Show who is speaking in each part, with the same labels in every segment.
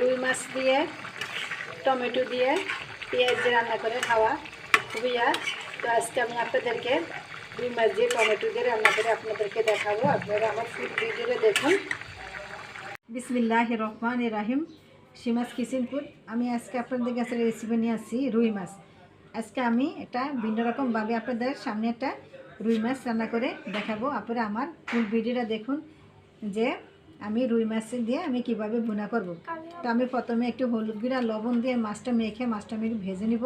Speaker 1: রুই মাছ দিয়ে, টমেটো দিয়ে, পেঁয়াজ দিয়ে রান্না করে খাওয়া খুবই আর তো আজকে আমি আপনাদেরকে রুই মাছ দিয়ে, টমেটো দিয়ে রান্না করে আপনাদেরকে দেখাবো। আপনারা আমার ফুড ভিডিওটা দেখুন। বিসমিল্লাহ রহমান রাহিম। সীমাস কিসিনপুর আমি আজকে আপনাদের কাছে রেসিপি নিয়ে আসছি রুই মাছ। আজকে আমি একটা ভিন্ন রকমভাবে আপনাদের সামনে একটা রুই মাছ রান্না করে দেখাবো। আপনারা আমার ফুল ভিডিওটা দেখুন যে আমি রুই মাছ দিয়ে আমি কীভাবে ভুনা করব। তো আমি প্রথমে একটু হলুদ গুঁড়া, লবণ দিয়ে মাছটা মেখে মাছটা আমি ভেজে নিব।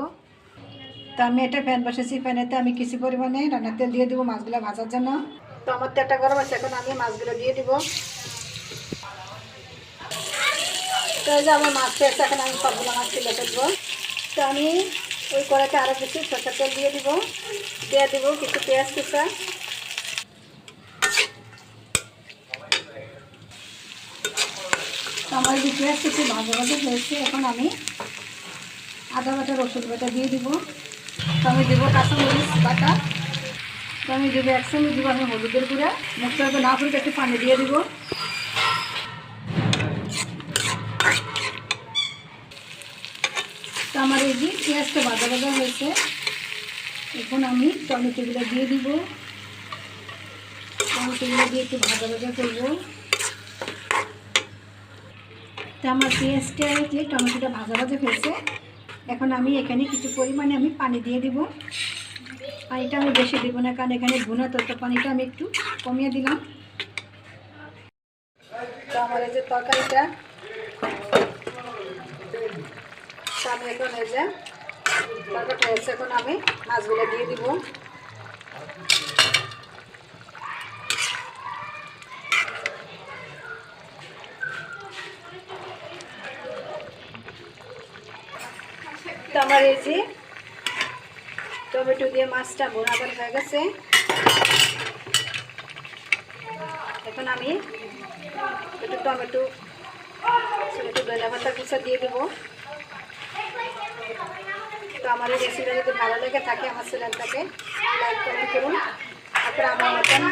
Speaker 1: তো আমি একটা প্যান বসেছি প্যানেতে আমি কিছু পরিমাণে রান্নার তেল দিয়ে দেবো মাছগুলো ভাজার জন্য। তো আমার তো তেলটা গরম আছে, এখন আমি মাছগুলো দিয়ে দিব। তো এই যে আমার মাছ পেয়েছে এখন আমি সবগুলো মাছ তুলে ফেলব। তো আমি ওই কড়াইতে আরও কিছু সরষের তেল দিয়ে দিব। দিয়ে দিব কিছু পেঁয়াজ কুচা। আমার যে পেঁয়াজ কিছু ভাজা ভাজা হয়েছে, এখন আমি আদা বাটা, রসুন বাটা দিয়ে দিব। আমি দেবো কাঁচামরিচ বাটা। তো আমি দেবো একসঙ্গে দেবো আমি হলুদের গুঁড়া। মশলাটা না ফুলতে একটু পানি দিয়ে দিব। আমার এই যে পেঁয়াজটা ভাজা ভাজা হয়েছে, এখন আমি টমেটোগুলো দিয়ে দিব। টমেটোগুলো দিয়ে একটু ভাজা ভাজা করব। তো আমার পেঁয়াজটা যে টমেটোটা ভাজা ভাজা হয়েছে। এখন আমি এখানে কিছু পরিমাণে আমি পানি দিয়ে দিব। পানিটা আমি বেশি দিব না, কারণ এখানে ভুনা তো তো পানিটা আমি একটু কমিয়ে দিলাম। আমার এই যে তরকারিটা এখন এই যে তরকারিটা হয়েছে, এখন আমি মাছগুলো দিয়ে দিব। আমার এই যে টমেটো দিয়ে মাছটা বোনাবার হয়ে গেছে। এখন আমি একটু টমেটো একটু ধনিয়া পাতা কুচা দিয়ে দেবো। তো আমার এই রেসিপিটা যদি ভালো লেগে থাকে আমার চ্যানেলটাকে লাইক কমেন্ট করুন। তারপরে আমার মতন,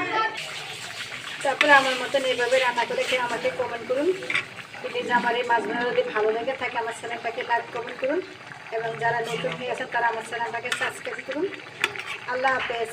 Speaker 1: তারপরে আমার মতন এইভাবে রান্না করে খেয়ে আমাকে কমেন্ট করুন। প্লিজ আমার এই মাছগুলো যদি ভালো লেগে থাকে আমার চ্যানেলটাকে লাইক কমেন্ট করুন। এবং যারা নতুন হয়ে আছেন তারা আমার চ্যানেলটাকে সাবস্ক্রাইব করুন। আল্লাহ হাফেজ।